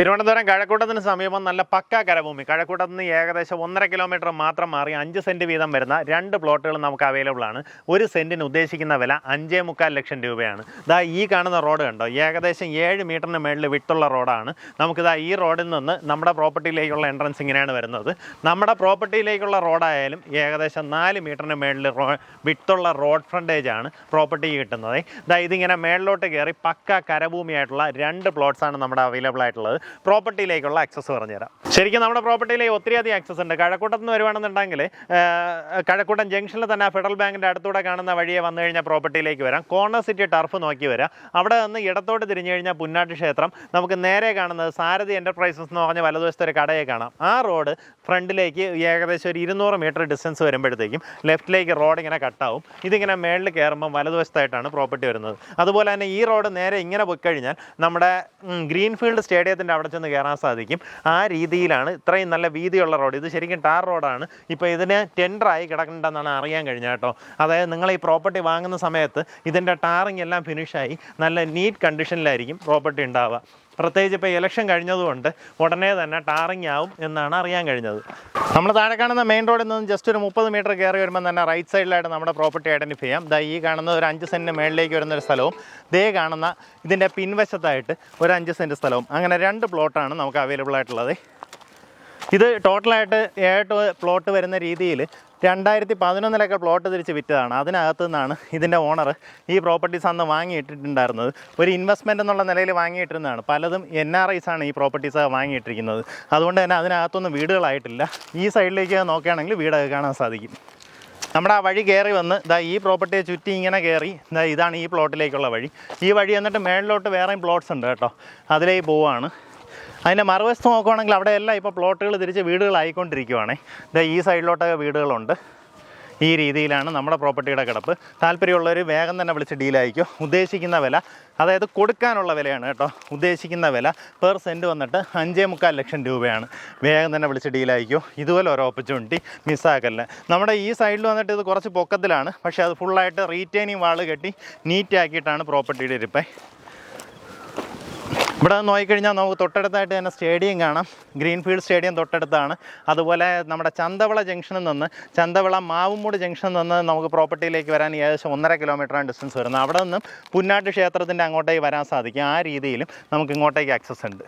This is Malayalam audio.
തിരുവനന്തപുരം കഴക്കൂട്ടത്തിന് സമീപം നല്ല പക്ക കരഭൂമി. കഴക്കൂട്ടത്ത് നിന്ന് ഏകദേശം ഒന്നര കിലോമീറ്റർ മാത്രം മാറി അഞ്ച് സെന്റ് വീതം വരുന്ന രണ്ട് പ്ലോട്ടുകൾ നമുക്ക് അവൈലബിൾ ആണ്. ഒരു സെന്റിന് ഉദ്ദേശിക്കുന്ന വില അഞ്ചേ മുക്കാൽ ലക്ഷം രൂപയാണ്. ഇതാ ഈ കാണുന്ന റോഡ് കണ്ടോ? ഏകദേശം ഏഴ് മീറ്ററിന് മേളിൽ വിട്ടുള്ള റോഡാണ്. നമുക്കിതാ ഈ റോഡിൽ നിന്ന് നമ്മുടെ പ്രോപ്പർട്ടിയിലേക്കുള്ള എൻട്രൻസ് ഇങ്ങനെയാണ് വരുന്നത്. നമ്മുടെ പ്രോപ്പർട്ടിയിലേക്കുള്ള റോഡായാലും ഏകദേശം നാല് മീറ്ററിന് മേളിൽ റോ വിട്ടുള്ള റോഡ് ഫ്രണ്ടേജ് ആണ് പ്രോപ്പർട്ടി കിട്ടുന്നത്. ഇതാ ഇതിങ്ങനെ മേളിലോട്ട് കയറി പക്ക കരഭൂമിയായിട്ടുള്ള രണ്ട് പ്ലോട്ട്സാണ് നമ്മുടെ അവൈലബിൾ ആയിട്ടുള്ളത്. പ്രോപ്പർട്ടിയിലേക്കുള്ള ആക്സസ് പറഞ്ഞുതരാം. ശരിക്കും നമ്മുടെ പ്രോപ്പർട്ടിയിലേക്ക് ഒത്തിരി അധികം ആക്സസ് ഉണ്ട്. കഴക്കൂട്ടത്ത് നിന്ന് വരുവാണെന്നുണ്ടെങ്കിൽ കഴക്കൂട്ടം ജംഗ്ഷനിൽ തന്നെ ഫെഡറൽ ബാങ്കിന്റെ അടുത്തൂടെ കാണുന്ന വഴിയെ വന്നു കഴിഞ്ഞാൽ പ്രോപ്പർട്ടിയിലേക്ക് വരാം. കോർണർ സിറ്റി ടർഫ് നോക്കി വരാം. അവിടെ നിന്ന് ഇടത്തോട്ട് തിരിഞ്ഞു കഴിഞ്ഞാൽ പുന്നാട്ട് ക്ഷേത്രം. നമുക്ക് നേരെ കാണുന്നത് സാരഥി എന്റർപ്രൈസസ് എന്ന് പറഞ്ഞ വലതുവശത്തെ ഒരു കടയെ കാണാം. ആ റോഡ് ഫ്രണ്ടിലേക്ക് ഏകദേശം ഒരു ഇരുന്നൂറ് മീറ്റർ ഡിസ്റ്റൻസ് വരുമ്പോഴത്തേക്കും ലെഫ്റ്റിലേക്ക് റോഡ് ഇങ്ങനെ കട്ടാവും. ഇതിങ്ങനെ മേളിൽ കയറുമ്പോൾ വലതുവശത്തായിട്ടാണ് പ്രോപ്പർട്ടി വരുന്നത്. അതുപോലെ തന്നെ ഈ റോഡ് നേരെ ഇങ്ങനെ പോയി കഴിഞ്ഞാൽ നമ്മുടെ ഗ്രീൻഫീൽഡ് സ്റ്റേഡിയത്തിന്റെ അവിടെ ചെന്ന് കയറാൻ സാധിക്കും. ആ രീതിയിലാണ് ഇത്രയും നല്ല വീതിയുള്ള റോഡ്. ഇത് ശരിക്കും ടാർ റോഡാണ്. ഇപ്പോൾ ഇതിന് ടെൻഡറായി കിടക്കേണ്ടതെന്നാണ് അറിയാൻ കഴിഞ്ഞ കേട്ടോ. അതായത് നിങ്ങൾ ഈ പ്രോപ്പർട്ടി വാങ്ങുന്ന സമയത്ത് ഇതിന്റെ ടാറിങ് എല്ലാം ഫിനിഷായി നല്ല നീറ്റ് കണ്ടീഷനിലായിരിക്കും പ്രോപ്പർട്ടി ഉണ്ടാവുക. പ്രത്യേകിച്ച് ഇപ്പോൾ ഇലക്ഷൻ കഴിഞ്ഞതുകൊണ്ട് ഉടനെ തന്നെ ടാറിങ് ആവും എന്നാണ് അറിയാൻ കഴിഞ്ഞത്. നമ്മൾ താഴെ കാണുന്ന മെയിൻ റോഡിൽ നിന്ന് ജസ്റ്റ് ഒരു മുപ്പത് മീറ്റർ കയറി വരുമ്പോൾ തന്നെ റൈറ്റ് സൈഡിലായിട്ട് നമ്മുടെ പ്രോപ്പർട്ടി ഐഡന്റിഫൈ ചെയ്യാം. ദാ ഈ കാണുന്ന ഒരു അഞ്ച് സെന്റിന് മേളിലേക്ക് വരുന്ന ഒരു സ്ഥലവും ദേ കാണുന്ന ഇതിന്റെ പിൻവശത്തായിട്ട് ഒരു അഞ്ച് സെന്റ് സ്ഥലവും. അങ്ങനെ രണ്ട് പ്ലോട്ടാണ് നമുക്ക് അവൈലബിൾ ആയിട്ടുള്ളത്. ഇത് ടോട്ടലായിട്ട് ഏട്ട് പ്ലോട്ട് വരുന്ന രീതിയിൽ രണ്ടായിരത്തി പതിനൊന്നിലൊക്കെ പ്ലോട്ട് തിരിച്ച് വിറ്റതാണ്. അതിനകത്തു നിന്നാണ് ഇതിന്റെ ഓണർ ഈ പ്രോപ്പർട്ടീസ് അന്ന് വാങ്ങിയിട്ടിട്ടുണ്ടായിരുന്നത്. ഒരു ഇൻവെസ്റ്റ്മെന്റ് എന്നുള്ള നിലയിൽ വാങ്ങിയിട്ടിരുന്നതാണ്. പലതും എൻ ആർ ഐസ് ആണ് ഈ പ്രോപ്പർട്ടീസ് വാങ്ങിയിട്ടിരിക്കുന്നത്. അതുകൊണ്ട് തന്നെ അതിനകത്തൊന്നും വീടുകളായിട്ടില്ല. ഈ സൈഡിലേക്ക് നോക്കുകയാണെങ്കിൽ വീടൊക്കെ കാണാൻ സാധിക്കും. നമ്മുടെ ആ വഴി കയറി വന്ന് ഇതാ ഈ പ്രോപ്പർട്ടിയെ ചുറ്റി ഇങ്ങനെ കയറി ദാ ഇതാണ് ഈ പ്ലോട്ടിലേക്കുള്ള വഴി. ഈ വഴി എന്നിട്ട് മേളിലോട്ട് വേറെയും പ്ലോട്ട്സ് ഉണ്ട് കേട്ടോ. അതിലേക്ക് പോവുകയാണ് അതിന്റെ മറുവശത്ത് നോക്കുവാണെങ്കിൽ അവിടെയെല്ലാം ഇപ്പോൾ പ്ലോട്ടുകൾ തിരിച്ച് വീടുകളായിക്കൊണ്ടിരിക്കുവാണേ. ഇതാ ഈ സൈഡിലോട്ടൊക്കെ വീടുകളുണ്ട്. ഈ രീതിയിലാണ് നമ്മുടെ പ്രോപ്പർട്ടിയുടെ കിടപ്പ്. താല്പര്യമുള്ളവർ വേഗം തന്നെ വിളിച്ച് ഡീലായിരിക്കും. ഉദ്ദേശിക്കുന്ന വില അതായത് കൊടുക്കാനുള്ള വിലയാണ് കേട്ടോ. ഉദ്ദേശിക്കുന്ന വില പെർ സെന്റ് വന്നിട്ട് അഞ്ചേ മുക്കാൽ ലക്ഷം രൂപയാണ്. വേഗം തന്നെ വിളിച്ച് ഡീലായിരിക്കും. ഇതുപോലെ ഒരു ഓപ്പർച്യൂണിറ്റി മിസ്സാക്കല്ല. നമ്മുടെ ഈ സൈഡിൽ വന്നിട്ട് ഇത് കുറച്ച് പൊക്കത്തിലാണ്. പക്ഷേ അത് ഫുള്ളായിട്ട് റീറ്റെയിനിങ് വാൾ കെട്ടി നീറ്റാക്കിയിട്ടാണ് പ്രോപ്പർട്ടിയുടെ ഇരിപ്പേ. ഇവിടെ നോക്കിക്കഴിഞ്ഞാൽ നമുക്ക് തൊട്ടടുത്തായിട്ട് തന്നെ സ്റ്റേഡിയം കാണാം. ഗ്രീൻഫീൽഡ് സ്റ്റേഡിയം തൊട്ടടുത്താണ്. അതുപോലെ നമ്മുടെ ചന്തവള ജംഗ്ഷനിൽ നിന്ന് ചന്തവിള മാവുമൂട് ജംഗ്ഷനിൽ നിന്ന് നമുക്ക് പ്രോപ്പർട്ടിയിലേക്ക് വരാൻ ഏകദേശം ഒന്നര കിലോമീറ്ററാണ് ഡിസ്റ്റൻസ് വരുന്നത്. അവിടെ നിന്നും പുന്നാട്ട് ക്ഷേത്രത്തിന്റെ അങ്ങോട്ടേക്ക് വരാൻ സാധിക്കും. ആ രീതിയിലും നമുക്ക് ഇങ്ങോട്ടേക്ക് ആക്സസ് ഉണ്ട്.